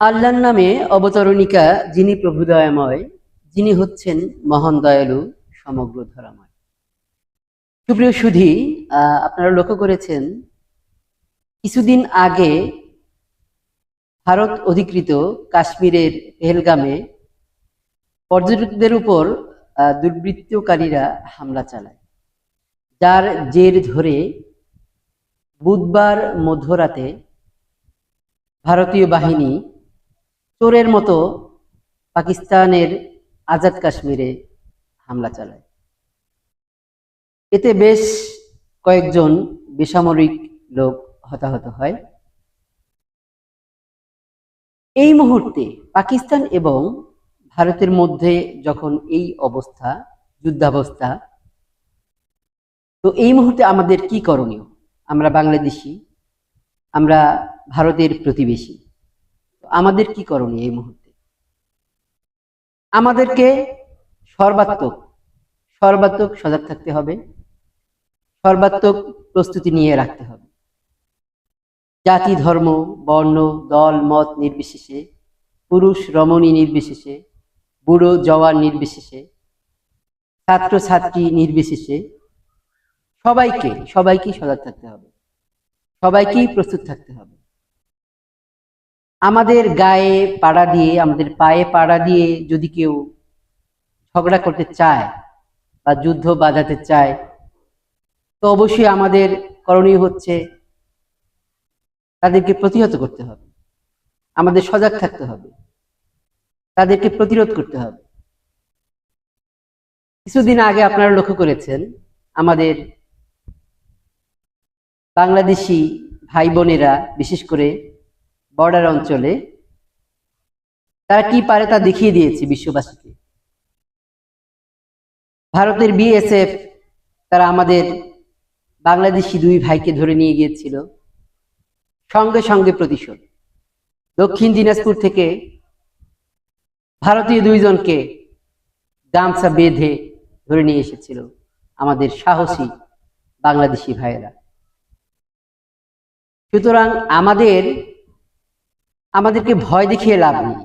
আল্লাহর নামে অবতরণিকা যিনি প্রভুদয়াময়, যিনি হচ্ছেন মহান দয়ালু, সমগ্র ধরাময়। সুপ্রিয় সুধি আপনারা লক্ষ্য করেছেন, কিছুদিন আগে ভারত অধিকৃত কাশ্মীরের পেহেলগামে পর্যটকদের উপর দুর্বৃত্তকারীরা হামলা চালায়। যার জের ধরে বুধবার মধ্যরাতে ভারতীয় বাহিনী চোরের মতো পাকিস্তানের আজাদ কাশ্মীরে হামলা চালায়। এতে বেশ কয়েকজন বেসামরিক লোক হতাহত হয়। এই মুহূর্তে পাকিস্তান এবং ভারতের মধ্যে যখন এই অবস্থা, যুদ্ধাবস্থা, তো এই মুহূর্তে আমাদের কি করণীয়? আমরা বাংলাদেশি, আমরা ভারতের প্রতিবেশী। আমাদের কি করণীয় এই মুহূর্তে? আমাদেরকে সর্বাত্মক সর্বাত্মক সজাগ থাকতে হবে, সর্বাত্মক প্রস্তুতি নিয়ে রাখতে হবে। জাতি, ধর্ম, বর্ণ, দল, মত নির্বিশেষে, পুরুষ, রমণী নির্বিশেষে, বুড়ো, জওয়ান নির্বিশেষে ছাত্র ছাত্রী নির্বিশেষে সবাইকে, সবাইকেই সজাগ থাকতে হবে। সবাইকেই প্রস্তুত থাকতে হবে। আমাদের গায়ে পাড়া দিয়ে, আমাদের পায়ে পাড়া দিয়ে যদি কেউ ঝগড়া করতে চায় বা যুদ্ধ বাঁধাতে চায়, তো অবশ্যই আমাদের করণীয় হচ্ছে তাদেরকে প্রতিহত করতে হবে। আমাদের সজাগ থাকতে হবে। তাদেরকে প্রতিরোধ করতে হবে। কিছুদিন আগে আপনারা লক্ষ্য করেছেন, আমাদের বাংলাদেশি ভাই বোনেরা বিশেষ করে বর্ডার অঞ্চলে তারা কি পারে তা দেখিয়ে দিয়েছে বিশ্ববাসীকে। ভারতের বিএসএফ তারা আমাদের বাংলাদেশি দুই ভাইকে ধরে নিয়ে গিয়েছিল। সঙ্গে সঙ্গে প্রতিশোধ। দক্ষিণ দিনাজপুর থেকে ভারতীয় দুইজনকে গামছা বেঁধে ধরে নিয়ে এসেছিল আমাদের সাহসী বাংলাদেশি ভাইয়েরা। সুতরাং আমাদের আমাদেরকে ভয় দেখিয়ে লাভ নেই।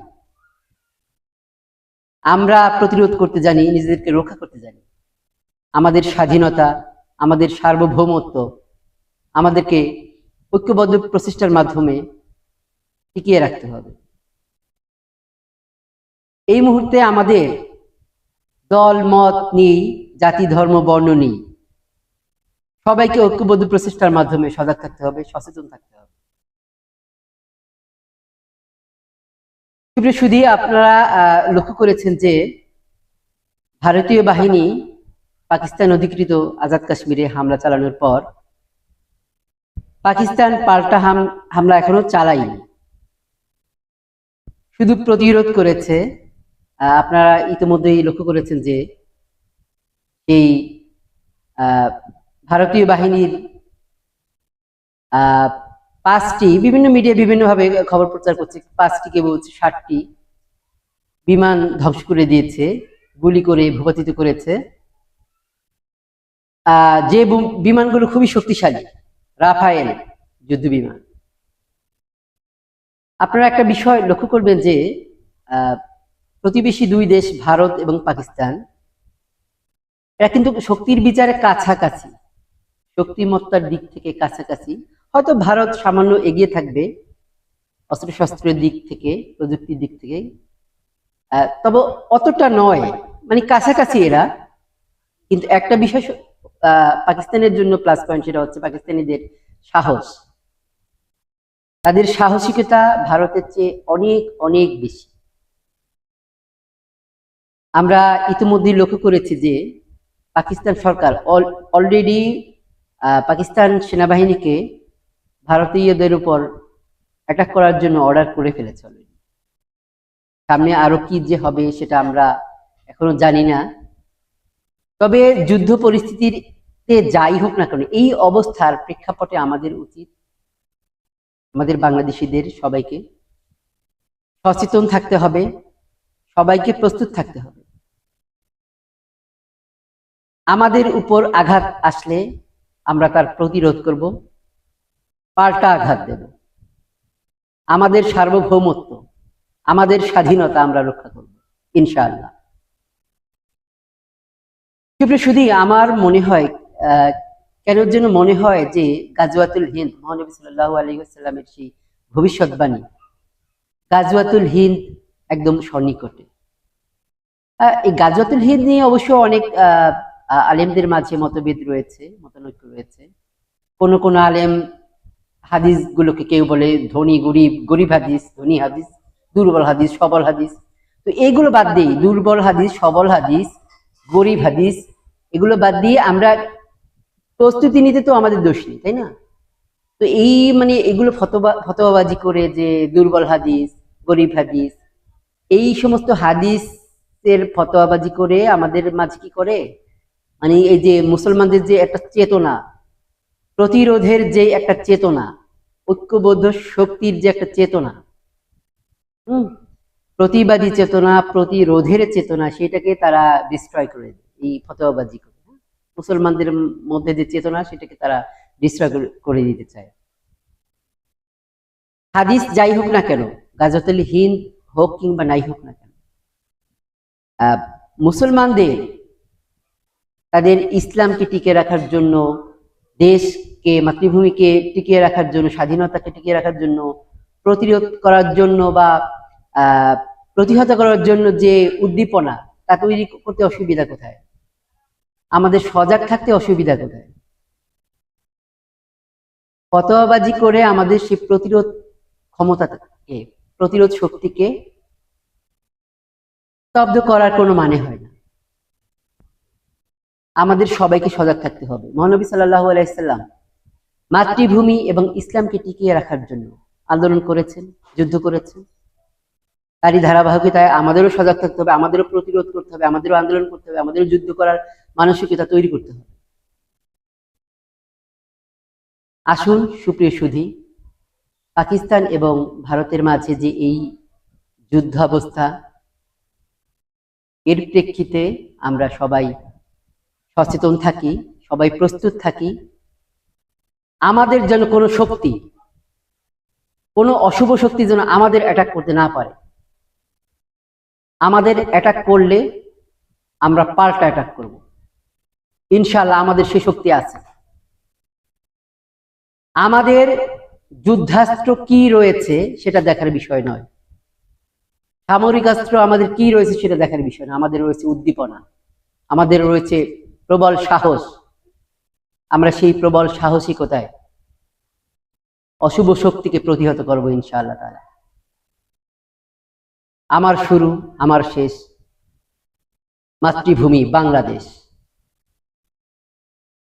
আমরা প্রতিরোধ করতে জানি, নিজেদেরকে রক্ষা করতে জানি। আমাদের স্বাধীনতা, আমাদের সার্বভৌমত্ব, আমাদেরকে ঐক্যবদ্ধ প্রচেষ্টার মাধ্যমে টিকিয়ে রাখতে হবে। এই মুহূর্তে আমাদের দল, মত নেই, জাতি, ধর্ম, বর্ণ নেই। সবাইকে ঐক্যবদ্ধ প্রচেষ্টার মাধ্যমে সজাগ থাকতে হবে, সচেতন থাকতে হবে। সুপ্রিয় আপনারা লক্ষ্য করেছেন যে ভারতীয় বাহিনী পাকিস্তান অধিকৃত আজাদ কাশ্মীরে হামলা চালানোর পর পাকিস্তান পাল্টা হাম- হামলা এখনও চালায়নি। শুধু প্রতিরোধ করেছে আপনারা ইতিমধ্যেই লক্ষ্য করেছেন যে এই ভারতীয় বাহিনীর পাঁচটি, বিভিন্ন মিডিয়া বিভিন্নভাবে খবর প্রচার করছে, পাঁচটি কে বলছে ষাটটি বিমান ধ্বংস করে দিয়েছে, গুলি করে, ভূপাতিত করেছে। যে বিমানগুলো খুবই শক্তিশালী, রাফায়েল যুদ্ধ বিমান। আপনারা একটা বিষয় লক্ষ্য করবেন যে প্রতিবেশী দুই দেশ, ভারত এবং পাকিস্তান, এরা কিন্তু শক্তির বিচারে কাছাকাছি, শক্তিমত্তার দিক থেকে কাছাকাছি। হয়তো ভারত সামান্য এগিয়ে থাকবে অস্ত্রশস্ত্রের দিক থেকে, প্রযুক্তির দিক থেকে। তবে অতটা নয় মানে কাছাকাছি এরা। কিন্তু একটা বিষয় পাকিস্তানের জন্য প্লাস পয়েন্ট সেটা হচ্ছে পাকিস্তানিদের সাহস। তাদের সাহসিকতা ভারতের চেয়ে অনেক অনেক বেশি। আমরা ইতিমধ্যেই লক্ষ্য করেছি যে পাকিস্তান সরকার অলরেডি পাকিস্তান সেনাবাহিনীকে ভারতীয়দের উপর অ্যাটাক করার জন্য অর্ডার করে ফেলেছে already। সামনে আরও কি যে হবে সেটা আমরা এখনও জানি না। তবে যুদ্ধ পরিস্থিতিতে যাই হোক না কেন, এই অবস্থার প্রেক্ষাপটে আমাদের উচিত, আমাদের বাংলাদেশিদের সবাইকে সচেতন থাকতে হবে, সবাইকে প্রস্তুত থাকতে হবে। আমাদের উপর আঘাত আসলে আমরা তার প্রতিরোধ করব। পাল্টা আঘাত দেব। আমাদের সার্বভৌমত্ব, আমাদের স্বাধীনতা আমরা রক্ষা করব, ইনশাআল্লাহ। সুপ্রিয় শুধু আমার মনে হয় কেন যেন মনে হয় যে গাজওয়াতুল হিন্দ, মহানবী সাল্লাহ আলী সাল্লামের সেই ভবিষ্যৎবাণী গাজওয়াতুল হিন্দ একদম সন্নিকটে। এই গাজওয়াতুল হিন্দ নিয়ে অবশ্য অনেক আলেমদের মাঝে মতভেদ রয়েছে, মতানৈক্য রয়েছে। কোন কোন আলেম হাদিস গুলোকে কেউ বলে ধনী, গরিব গরিব হাদিস, ধনী হাদিস, দুর্বল হাদিস, সবল হাদিস। তো এইগুলো বাদ দিই। দুর্বল হাদিস, সবল হাদিস, গরিব হাদিস, এগুলো বাদ দিয়ে আমরা প্রস্তুতি নিতে তো আমাদের দোষ নেই, তাই না? তো এই মানে এগুলো ফতোয়া ফতোয়াবাজি করে যে দুর্বল হাদিস, গরিব হাদিস, এই সমস্ত হাদিসের ফতোয়াবাজি করে আমাদের মাঝে কি করে? মানে এই যে মুসলমানদের যে একটা চেতনা প্রতিরোধের যে একটা চেতনা, ঐক্যবদ্ধ শক্তির যে একটা চেতনা, হম, প্রতিবাদী চেতনা, প্রতিরোধের চেতনা, সেটাকে তারা ডিস্ট্রয় করে এই ফতোয়াবাজি করে হ্যাঁ? মুসলমানদের মধ্যে যে চেতনা, সেটাকে তারা ডিস্ট্রয় করে দিতে চায় হাদিস যাই হোক না কেন গাজতুল হিন্দ হোক কিংবা নাই হোক না কেন মুসলমানদের, তাদের ইসলামকে টিকে রাখার জন্য দেশকে, মাতৃভূমিকে টিকিয়ে রাখার জন্য, স্বাধীনতাকে টিকিয়ে রাখার জন্য, প্রতিরোধ করার জন্য বা প্রতিহত করার জন্য যে উদ্দীপনা, তা তৈরি করতে অসুবিধা কোথায়? আমাদের সজাগ থাকতে অসুবিধা কোথায়? ফতোয়াবাজি করে আমাদের সেই প্রতিরোধ ক্ষমতাকে, প্রতিরোধ শক্তিকে স্তব্ধ করার কোনো মানে হয় না। আমাদের সবাইকে সজাগ থাকতে হবে। মহানবী সাল্লাহ আলাইসাল্লাম মাতৃভূমি এবং ইসলামকে টিকিয়ে রাখার জন্য আন্দোলন করেছেন, যুদ্ধ করেছেন। তারই ধারাবাহিকতায় আমাদেরও সজাগ থাকতে হবে, আমাদেরও প্রতিরোধ করতে হবে, আমাদেরও আন্দোলন করতে হবে, আমাদেরও যুদ্ধ করার মানসিকতা তৈরি করতে হবে। আসুন, সুপ্রিয় সুধি, পাকিস্তান এবং ভারতের মাঝে যে এই যুদ্ধাবস্থা, এর প্রেক্ষিতে আমরা সবাই সচেতন থাকি, সবাই প্রস্তুত থাকি। আমাদের যেন কোনো শক্তি, কোনো অশুভ শক্তি যেন আমাদের অ্যাটাক করতে না পারে। আমাদের অ্যাটাক করলে আমরা পাল্টা অ্যাটাক করব। ইনশাল্লাহ আমাদের সে শক্তি আছে। আমাদের যুদ্ধাস্ত্র কি রয়েছে সেটা দেখার বিষয় নয়। সামরিক অস্ত্র আমাদের কি রয়েছে সেটা দেখার বিষয় না আমাদের রয়েছে উদ্দীপনা। আমাদের রয়েছে প্রবল সাহস। আমরা সেই প্রবল সাহসিকতায় অশুভ শক্তিকে প্রতিহত করব ইনশাআল্লাহ তালা আমার শুরু আমার শেষ। মাতৃভূমি বাংলাদেশ।